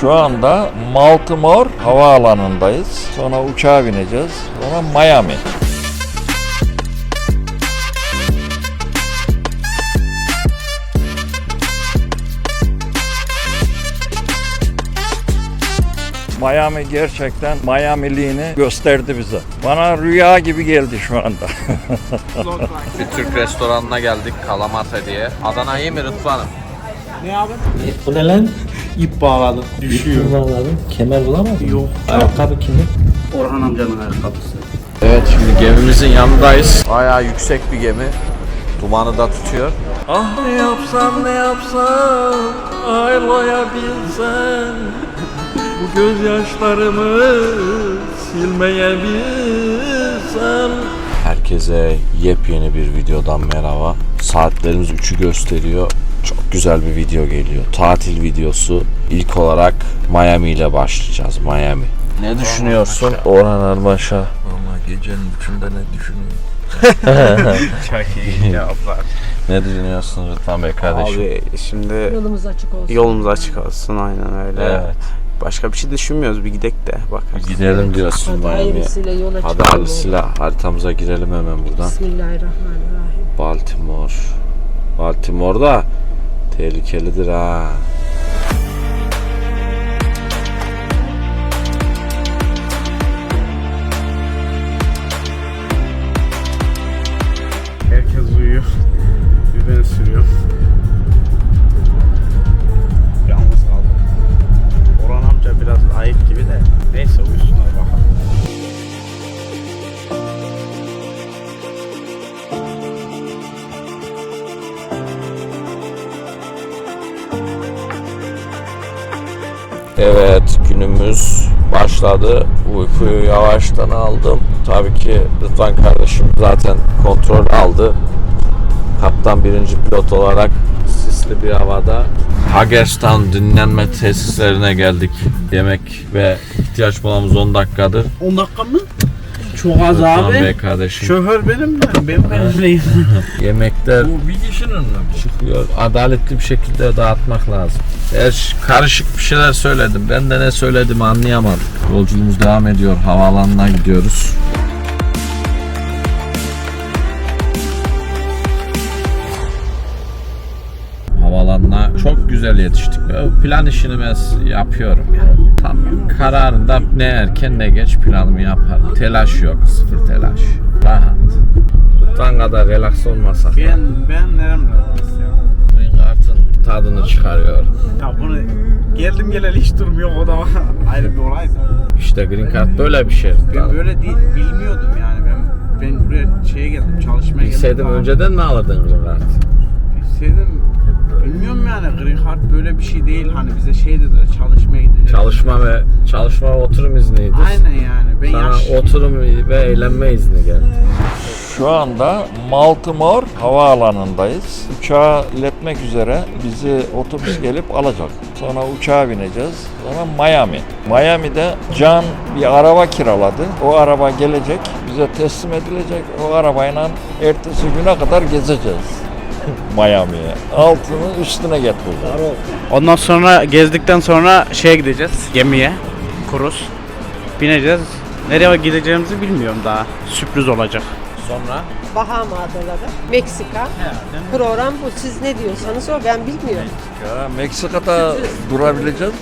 Şu anda Baltimore havaalanındayız. Sonra uçağa bineceğiz. Sonra Miami. Miami gerçekten Miami'liğini gösterdi bize. Bana rüya gibi geldi şu anda. Bir Türk restoranına geldik Kalamata diye. Adana iyi mi Rıdvan'ım? Bu ne lan? İp bağladım. Düşüyor. Bağladın. Kemer bulamadın Yok. Ayakkabı kimin? Orhan amcanın ayakkabısı. Evet şimdi gemimizin yanındayız. Bayağı yüksek bir gemi. Dumanı da tutuyor. Ah ne yapsam ne yapsam ağlayabilsem Bu gözyaşlarımı silmeyebilsem Herkese yepyeni bir videodan merhaba. Saatlerimiz 3'ü gösteriyor. Çok güzel bir video geliyor. Tatil videosu. İlk olarak Miami ile başlayacağız. Miami. Ne düşünüyorsun Orhan Armaş'a? Ama gecenin üçünde ne düşünüyorum? Çok iyi cevaplar. Ne düşünüyorsun Rıdvan Bey kardeşim? Abi şimdi Yolumuz açık olsun. yolumuz açık olsun aynen öyle. Evet. Başka bir şey düşünmüyoruz bir gidek de bakarız. Gidelim diyorsun Hadi Miami'ye. hayırlısıyla yola Hadi hayırlısıyla haritamıza girelim hemen buradan. Bismillahirrahmanirrahim. Baltimore. Baltimore'da tehlikelidir ha. Herkes uyuyor. Bir ben sürüyorum. Günümüz başladı. Uykuyu yavaştan aldım. Tabii ki Rıdvan kardeşim zaten kontrol aldı. Kaptan birinci pilot olarak sisli bir havada Hagerstan dinlenme tesislerine geldik. Yemek ve ihtiyaç molamız 10 dakikadır. 10 dakika mı? Çok az Rıdvan abi. Bey kardeşim. Şoför benim mi? Benim neyim? Yemekler Bu bir kişinin mi? çıkıyor. Adaletli bir şekilde dağıtmak lazım. Eğer karışık bir şeyler söyledim. Ben de ne söyledim anlayamadım. Yolculuğumuz devam ediyor. Havaalanına gidiyoruz. Güzel yetiştik. Plan işini ben yapıyorum yani. Tam kararında ne erken ne geç planımı yaparım. Telaş yok, sıfır telaş. Rahat. Tutan kadar relax olmasak. Ben ben. Green Kart'ın tadını çıkarıyor. Ya bunu geldim geleli hiç durmuyor o da ayrı bir olay da. İşte Green Card böyle bir şey. Ben böyle değil bilmiyordum yani ben ben buraya şeye geldim çalışmaya geldim. Bilseydim Daha- önceden mi alırdın Green Card? Bilseydim bilmiyorum yani Green Card böyle bir şey değil hani bize şey dediler çalışmaya gideceğiz. Çalışma ve çalışma ve oturum izniydi. Aynen yani ben Sana yaş oturum ve eğlenme izni geldi. Şu anda Baltimore havaalanındayız. Uçağa iletmek üzere bizi otobüs gelip alacak. Sonra uçağa bineceğiz. Sonra Miami. Miami'de Can bir araba kiraladı. O araba gelecek, bize teslim edilecek. O arabayla ertesi güne kadar gezeceğiz. Miami'ye. Altını üstüne getireceğiz. Ondan sonra gezdikten sonra şeye gideceğiz gemiye. Kruz. Bineceğiz. Nereye gideceğimizi bilmiyorum daha. Sürpriz olacak. Sonra Bahama Adaları, Meksika. Program bu. Siz ne diyorsanız o ben bilmiyorum. Ya, Meksika'da durabileceğiz mi?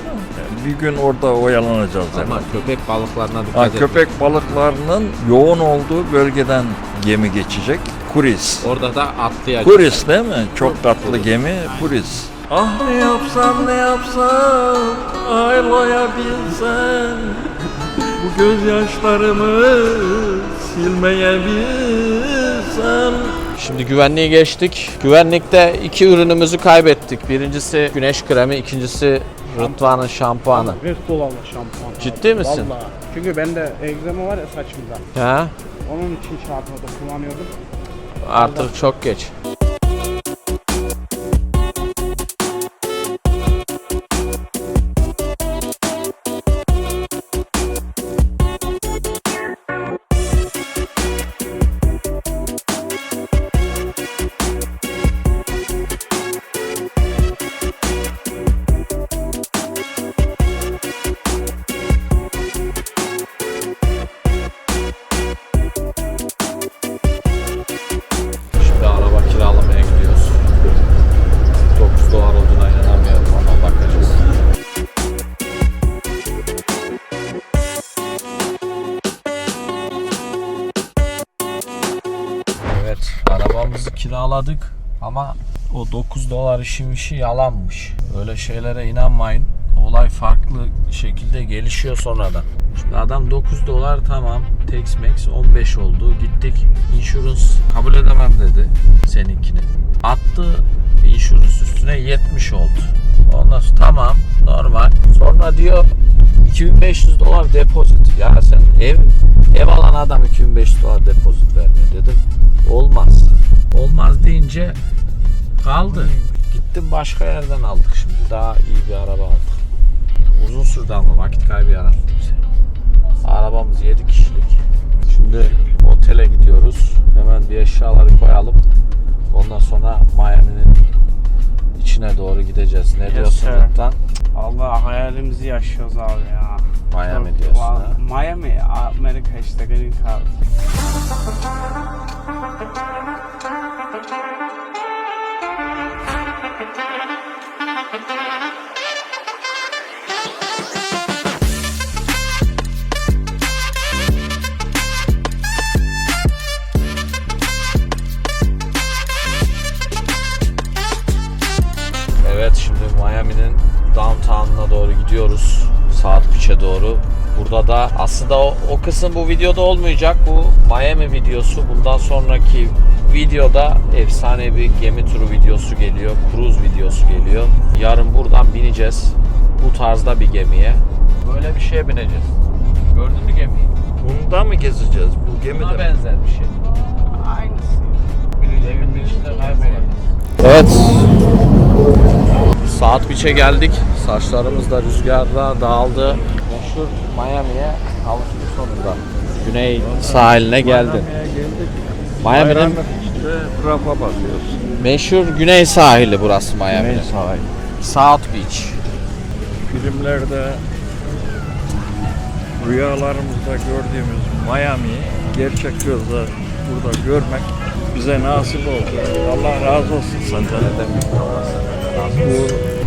Bir gün orada oyalanacağız. ama herhalde. köpek balıklarına dikkat Ha, et. köpek balıklarının yoğun olduğu bölgeden gemi geçecek. Kuris. Orada da atlayacak. Kuris değil mi? Çok katlı gemi Kuris. Ah ne yapsam ne yapsam ağlayabilsem Bu gözyaşlarımı silmeyebilsem Şimdi güvenliği geçtik. Güvenlikte iki ürünümüzü kaybettik. Birincisi güneş kremi, ikincisi Rıdvan'ın şampuanı. Restol alma şampuan. Ciddi misin? Vallahi. Çünkü bende egzama var ya saçımda. Ha? Onun için şampuanı kullanıyordum. Artık çok geç. Bağladık ama o 9 dolar işim işi yalanmış. Öyle şeylere inanmayın. Olay farklı şekilde gelişiyor sonradan. Şimdi adam 9 dolar tamam Tex-Mex 15 oldu. Gittik insurance kabul edemem dedi seninkini. Attı insurance üstüne 70 oldu. Ondan sonra tamam normal. Sonra diyor 2500 dolar depozit. Ya sen ev ev alan adam 2500 dolar depozit vermiyor dedim. Olmaz. Olmaz deyince kaldı. Gittim başka yerden aldık şimdi. Daha iyi bir araba aldık. Uzun sürdü ama vakit kaybı yarattı bize. Arabamız 7 kişilik. Şimdi otele gidiyoruz. Hemen bir eşyaları koyalım. Ondan sonra Miami'nin içine doğru gideceğiz. Ne diyorsun sir. Allah hayalimizi yaşıyoruz abi ya. Miami Çok- diyorsun ha? Miami, Amerika işte Green Card. Evet gidiyoruz. Saat 3'e doğru. Burada da aslında o, o kısım bu videoda olmayacak. Bu Miami videosu. Bundan sonraki videoda efsane bir gemi turu videosu geliyor. Cruise videosu geliyor. Yarın buradan bineceğiz. Bu tarzda bir gemiye. Böyle bir şeye bineceğiz. Gördün mü gemiyi? Bunda mı gezeceğiz? Bu gemide Buna benzer bir şey. Aynısı. Geminin içinde kaybolacağız. Evet. Saat 3'e geldik. Saçlarımız da rüzgarda dağıldı. Meşhur Miami'ye alıştık sonunda. Güney sahiline geldi. Miami'nin işte rafa basıyoruz. meşhur güney sahili burası Miami'nin. Güney sahil. South Beach. Filmlerde rüyalarımızda gördüğümüz Miami gerçek gözle burada görmek bize nasip oldu. Allah razı olsun senden. Bu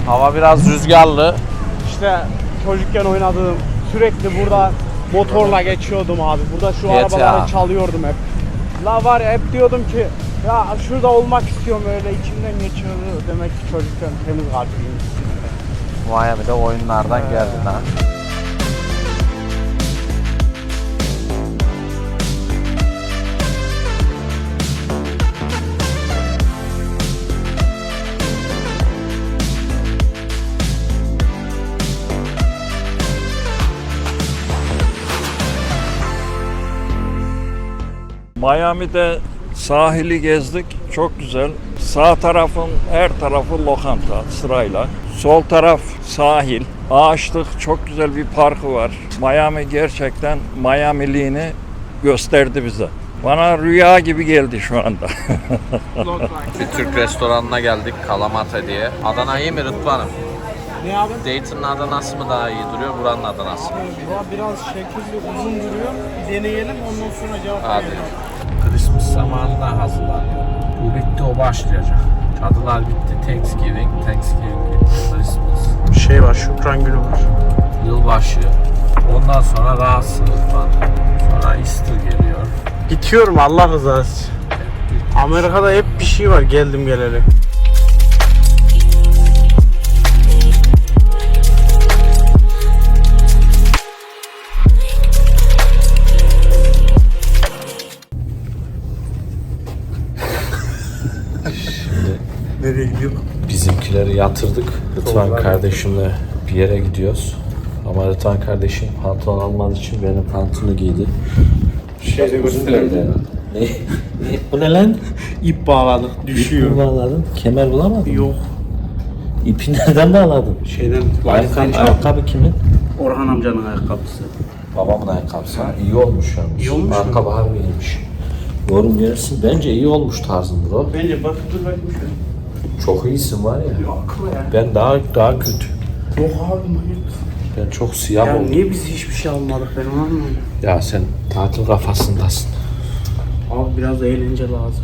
hava biraz rüzgarlı. İşte çocukken oynadığım sürekli burada motorla geçiyordum abi. Burada şu GTA. arabaları çalıyordum hep. La var ya hep diyordum ki ya şurada olmak istiyorum öyle içimden geçiyordu. Demek ki çocukken temiz kalpliyim. Miami'de oyunlardan geldin ha. Miami'de sahili gezdik. Çok güzel. Sağ tarafın her tarafı lokanta sırayla. Sol taraf sahil. Ağaçlık çok güzel bir parkı var. Miami gerçekten Miami'liğini gösterdi bize. Bana rüya gibi geldi şu anda. Bir Türk restoranına geldik Kalamata diye. Adana iyi mi Rıdvan'ım? Ne abi? Dayton'ın Adanası mı daha iyi duruyor, buranın Adanası mı? Biraz şekilli uzun duruyor. Bir deneyelim ondan sonra cevap Hadi. Christmas zamanında hazırlanıyor. Bu bitti, o başlayacak. Cadılar bitti, Thanksgiving, Thanksgiving bitti, Christmas. Şey var, Şükran günü var. Yılbaşı. Ondan sonra rahatsızlık var. Sonra Easter geliyor. Gidiyorum Allah rızası için. Amerika'da hep bir şey var geldim geleli. Nereye gidiyor? Bizimkileri yatırdık. Rıdvan kardeşimle bir yere gidiyoruz. Ama Rıdvan kardeşim pantolon almadığı için benim pantolonu giydi. Şeyde gösterdi. Ne? Bu ne lan? İp bağladık, düşüyor. bağladın? Kemer bulamadın mı? Yok. İpi nereden bağladın? Şeyden, Ayakkabı, ayakkabı kimin? Orhan amcanın ayakkabısı. Babamın ayakkabısı. Ha, iyi olmuş yani. İyi olmuş mu? Ayakkabı harbi iyiymiş. Yorum gelirsin. Bence iyi olmuş tarzın bro. Bence bak dur bakayım şöyle. Çok iyisin var ya. Aklı ya. Ben daha daha kötü. Yok abi manyak. Ben çok siyah Ya oldum. niye biz hiçbir şey almadık ben onu anlamadım. Ya sen tatil kafasındasın. Abi biraz eğlence lazım.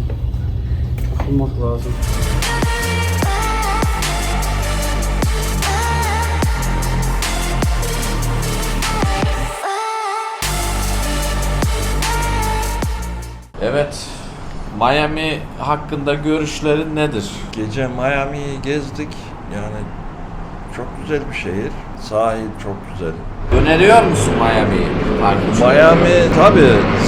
Takılmak lazım. Evet. Miami hakkında görüşlerin nedir? Gece Miami'yi gezdik. Yani çok güzel bir şehir. Sahil çok güzel. Öneriyor musun Miami'yi? Miami tabi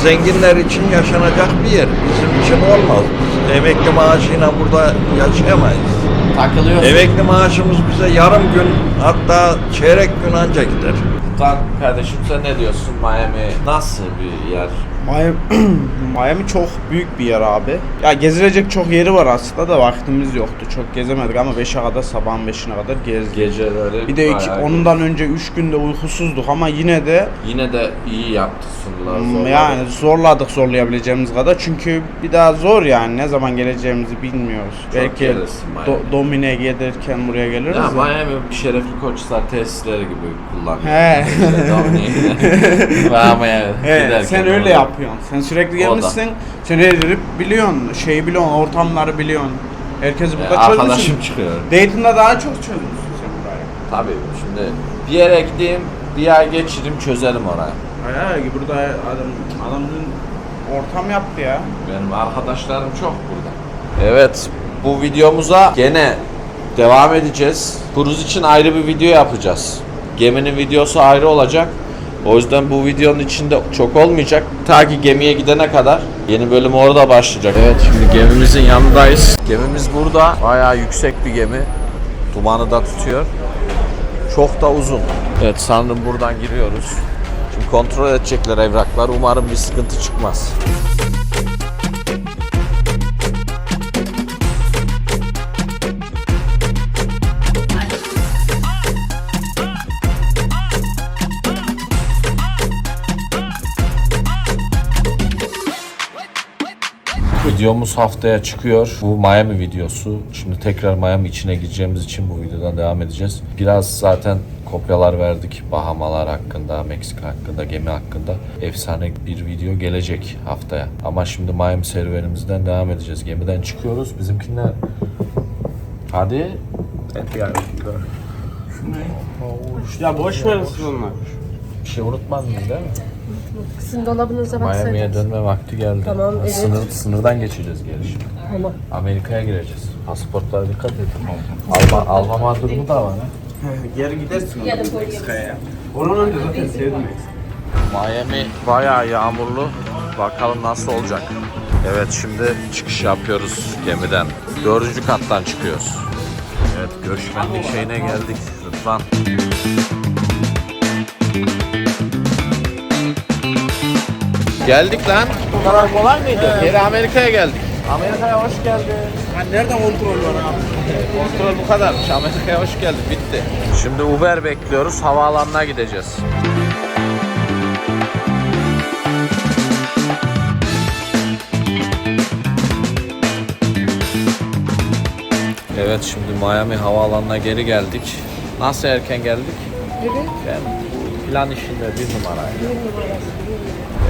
zenginler için yaşanacak bir yer. Bizim için olmaz. Biz emekli maaşıyla burada yaşayamayız. Takılıyorsun. Emekli maaşımız bize yarım gün hatta çeyrek gün anca gider. Tan kardeşim sen ne diyorsun? Miami nasıl bir yer? Miami, Miami çok büyük bir yer abi. Ya gezilecek çok yeri var aslında da vaktimiz yoktu. Çok gezemedik ama 5'e kadar sabahın 5'ine kadar gezdik. Geceleri Bir de iki, bayağı- ondan önce 3 günde uykusuzduk ama yine de Yine de iyi yaptı sunular. Hmm, zorladı. Yani zorladık zorlayabileceğimiz kadar çünkü bir daha zor yani ne zaman geleceğimizi bilmiyoruz. Belki gelirsin do, Domine gelirken buraya geliriz. Ya ya. Miami şerefli koçlar tesisleri gibi kullanıyor. He. Miami'ye He, giderken sen öyle orada. Yapıyorsun. Sen sürekli gelmişsin. Sen her yeri biliyorsun. Şeyi biliyorsun, ortamları biliyorsun. Herkesi Ee, burada arkadaşım çözmüşsün. çıkıyor. Dayton'da daha çok çözmüşsün sen burayı. Tabii şimdi bir yere gideyim, bir ay geçireyim çözerim orayı. Hayır, burada adam adam ortam yaptı ya. Benim arkadaşlarım çok burada. Evet, bu videomuza gene devam edeceğiz. Kruz için ayrı bir video yapacağız. Geminin videosu ayrı olacak. O yüzden bu videonun içinde çok olmayacak. Ta ki gemiye gidene kadar yeni bölüm orada başlayacak. Evet şimdi gemimizin yanındayız. Gemimiz burada. Bayağı yüksek bir gemi. Dumanı da tutuyor. Çok da uzun. Evet sanırım buradan giriyoruz. Şimdi kontrol edecekler evraklar. Umarım bir sıkıntı çıkmaz. Videomuz haftaya çıkıyor. Bu Miami videosu. Şimdi tekrar Miami içine gireceğimiz için bu videodan devam edeceğiz. Biraz zaten kopyalar verdik. Bahamalar hakkında, Meksika hakkında, gemi hakkında. Efsane bir video gelecek haftaya. Ama şimdi Miami serüvenimizden devam edeceğiz. Gemiden çıkıyoruz. Bizimkiler... Hadi. Ya boş verirsin onlar. Bir şey unutmadınız değil mi? Sizin dolabınıza Miami'ye baksaydınız. dönme vakti geldi. Tamam, evet. Sınır, sınırdan geçeceğiz geliş. Tamam. Amerika'ya gireceğiz. Pasaportlara dikkat edin. Alma, almama durumu da var ha. Geri gidersin o zaman Meksika'ya. Onun önce zaten sevdim Miami bayağı yağmurlu. Bakalım nasıl olacak. Evet şimdi çıkış yapıyoruz gemiden. Dördüncü kattan çıkıyoruz. Evet göçmenlik şeyine geldik. Rıdvan. Geldik lan. Bu kadar kolay mıydı? Geri Amerika'ya geldik. Amerika'ya hoş geldin. Ha, nereden kontrol var abi? Kontrol bu kadarmış. Amerika'ya hoş geldik. Bitti. Şimdi Uber bekliyoruz. Havaalanına gideceğiz. Evet şimdi Miami havaalanına geri geldik. Nasıl erken geldik? Evet. Ben plan işinde bir numaraydı.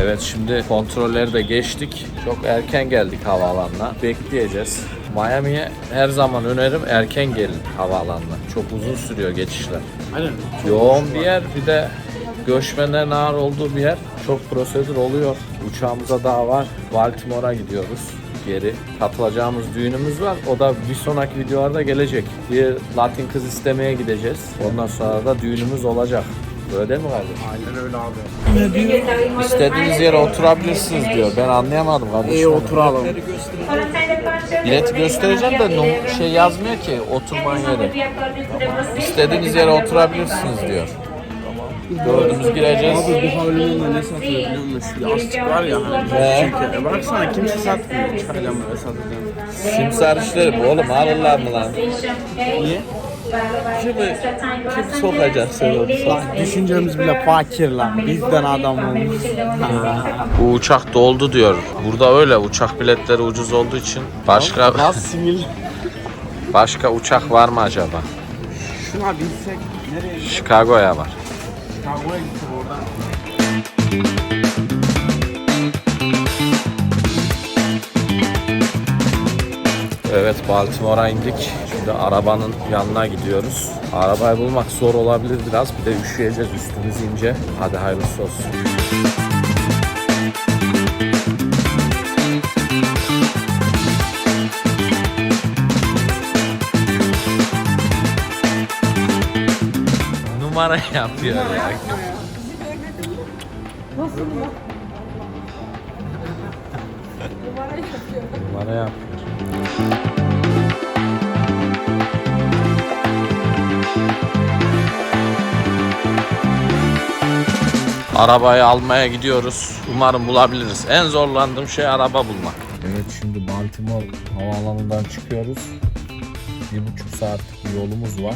Evet şimdi kontrolleri de geçtik. Çok erken geldik havaalanına. Bekleyeceğiz. Miami'ye her zaman önerim erken gelin havaalanına. Çok uzun sürüyor geçişler. Aynen. Yoğun bir yer bir de göçmenlerin ağır olduğu bir yer. Çok prosedür oluyor. Uçağımıza daha var. Baltimore'a gidiyoruz geri. Katılacağımız düğünümüz var. O da bir sonraki videolarda gelecek. Bir Latin kız istemeye gideceğiz. Ondan sonra da düğünümüz olacak. Öyle değil mi kardeşim? Aynen öyle abi. İstediğiniz yere oturabilirsiniz diyor. Ben anlayamadım kardeşim. İyi oturalım. Bileti göstereceğim de no- şey yazmıyor ki oturma yeri. İstediğiniz yere oturabilirsiniz diyor. Dördümüz gireceğiz. Abi bu havalimanında ne satıyor biliyor musun? Yastık var ya hani He. Türkiye'de. Baksana kimse satmıyor. Çıkaracağım böyle satacağım. Simsar işleri bu oğlum alırlar mı lan? Niye? Kimi, kim sokacak seni Lan düşüncemiz bile fakir lan. Bizden adam olmuş. Bu uçak doldu diyor. Burada öyle uçak biletleri ucuz olduğu için başka Nasıl sinir? başka uçak var mı acaba? Şuna binsek nereye? Chicago'ya var. Chicago'ya gitsek oradan. Evet Baltimore'a indik. Şimdi arabanın yanına gidiyoruz. Arabayı bulmak zor olabilir biraz. Bir de üşüyeceğiz üstümüz ince. Hadi hayırlısı olsun. Numara yapıyor ya. Nasıl numara? Numara yapıyor. Numara yapıyor. Arabayı almaya gidiyoruz. Umarım bulabiliriz. En zorlandığım şey araba bulmak. Evet şimdi Baltimore havaalanından çıkıyoruz. Bir buçuk saatlik bir yolumuz var.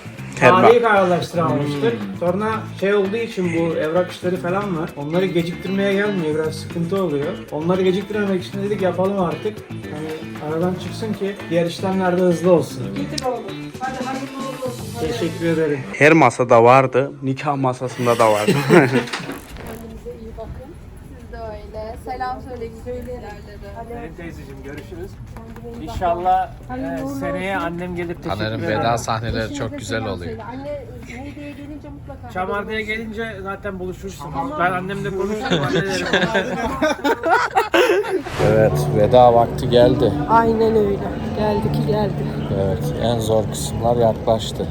tarihi kararlaştıramamıştık. Sonra şey olduğu için bu evrak işleri falan var. Onları geciktirmeye gelmiyor. Biraz sıkıntı oluyor. Onları geciktirmemek için dedik yapalım artık. Hani aradan çıksın ki diğer işlemler de hızlı olsun. Teşekkür ederim. her masada vardı. Nikah masasında da vardı. Kendinize iyi bakın. Siz de öyle. Sayın teyzeciğim görüşürüz. İnşallah e, seneye annem gelip teşekkür Taner'in eder. veda sahneleri çok güzel oluyor. Anne Niğde'ye gelince mutlaka. Çamarda'ya gelince zaten buluşursunuz. Ben annemle konuşurum. anne derim. Evet veda vakti geldi. Aynen öyle. Geldi ki geldi. Evet en zor kısımlar yaklaştı.